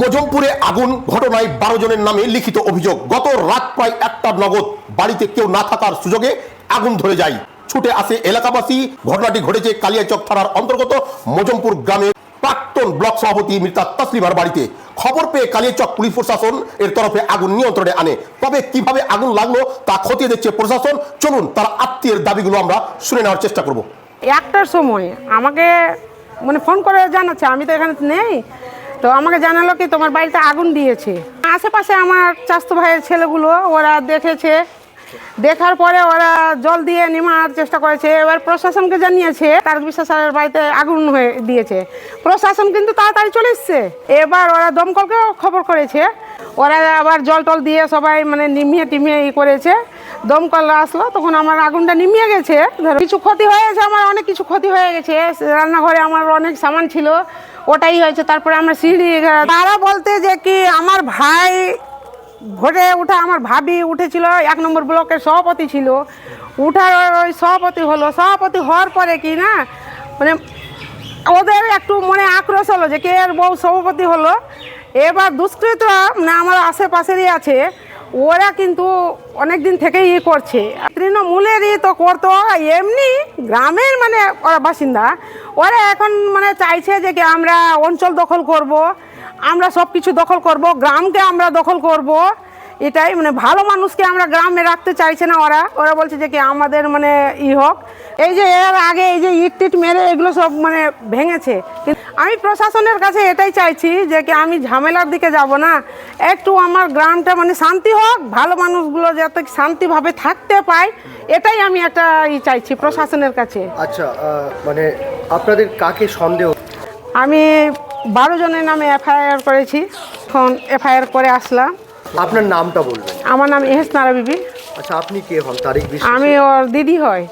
মজমপুরে আগুন ঘটনায় বারো জনের নামে লিখিত অভিযোগ। গত রাত প্রায় একটা নগদ বাড়িতে কেউ না থাকার সুযোগে আগুন ধরে যায়। ছুটে আসে এলাকাবাসী। ঘটনাটি ঘটেছে কালিয়াচক থানার অন্তর্গত মজমপুর গ্রামের প্রাক্তন ব্লক সভাপতি মৃতা তসলিমার বাড়িতে। খবর পেয়ে কালিয়াচক পুলিশ প্রশাসন এর তরফে আগুন নিয়ন্ত্রণে আনে। তবে কীভাবে আগুন লাগল তা খতিয়ে দেখছে প্রশাসন। চলুন তার আত্মীয়ের দাবিগুলো আমরা শুনে নেওয়ার চেষ্টা করব। একটার সময় আমাকে মানে ফোন করে জানাচ্ছে, আমি তো এখানে নেই। তো আমাকে জানালো কি তোমার বাড়িতে আগুন দিয়েছে। আশেপাশে আমার চাস্ত ভাইয়ের ছেলেগুলো, ওরা দেখেছে। দেখার পরে ওরা জল দিয়ে নেমার চেষ্টা করেছে। এবার প্রশাসনকে জানিয়েছে, তার বিশ্বাস স্যারের বাড়িতে আগুন হয়ে দিয়েছে। প্রশাসন কিন্তু তাড়াতাড়ি চলে এসছে। এবার ওরা দমকলকেও খবর করেছে। ওরা আবার জল টল দিয়ে সবাই মানে নিমিয়ে টিমিয়ে ই করেছে। দমকল আসলো, তখন আমার আগুনটা নিমিয়ে গেছে। ধরো, কিছু ক্ষতি হয়ে গেছে আমার অনেক কিছু ক্ষতি হয়ে গেছে। রান্নাঘরে আমার অনেক সামান ছিল, ওটাই হয়েছে। তারপরে আমরা সিঁড়ি তারা বলতে যে কি, আমার ভাই ভোটে উঠা আমার ভাবি উঠেছিল, এক নম্বর ব্লকের সভাপতি ছিল। উঠার ওই সভাপতি হলো। সভাপতি হওয়ার পরে কি না মানে ওদের একটু মনে আক্রোশ হলো যে কে এর বউ সভাপতি হলো। এবার দুষ্কৃতরা মানে আমার আশেপাশেরই আছে, ওরা কিন্তু অনেক দিন থেকেই ই করছে। তৃণমূলেরই তো করতো এমনি গ্রামের মানে ওরা বাসিন্দা, ওরা এখন মানে চাইছে যে কি আমরা অঞ্চল দখল করব, আমরা সব কিছু দখল করব, গ্রামকে আমরা দখল করব। এটাই মানে ভালো মানুষকে আমরা গ্রামে রাখতে চাইছে না ওরা ওরা বলছে যে কি আমাদের মানে ই হোক। এই যে এর আগে এই যে ইট টিট মেরে এগুলো সব মানে ভেঙেছে আমি প্রশাসনের কাছে এটাই চাইছি যে কি আমি ঝামেলার দিকে যাব না। একটু আমার গ্রামটা মানে শান্তি হোক ভালো মানুষগুলো যাতে শান্তিভাবে থাকতে পায় এটাই আমি একটা ই চাইছি প্রশাসনের কাছে। আচ্ছা মানে আপনাদের কাকে সন্দেহ? আমি বারো জনের নামে এফআইআর করেছি এখন এফআইআর করে আসলাম। আপনার নামটা বলবেন। আমার নাম এহেস নারা বিবি আচ্ছা আপনি কে হন? তারিখ আমি ওর দিদি হয়।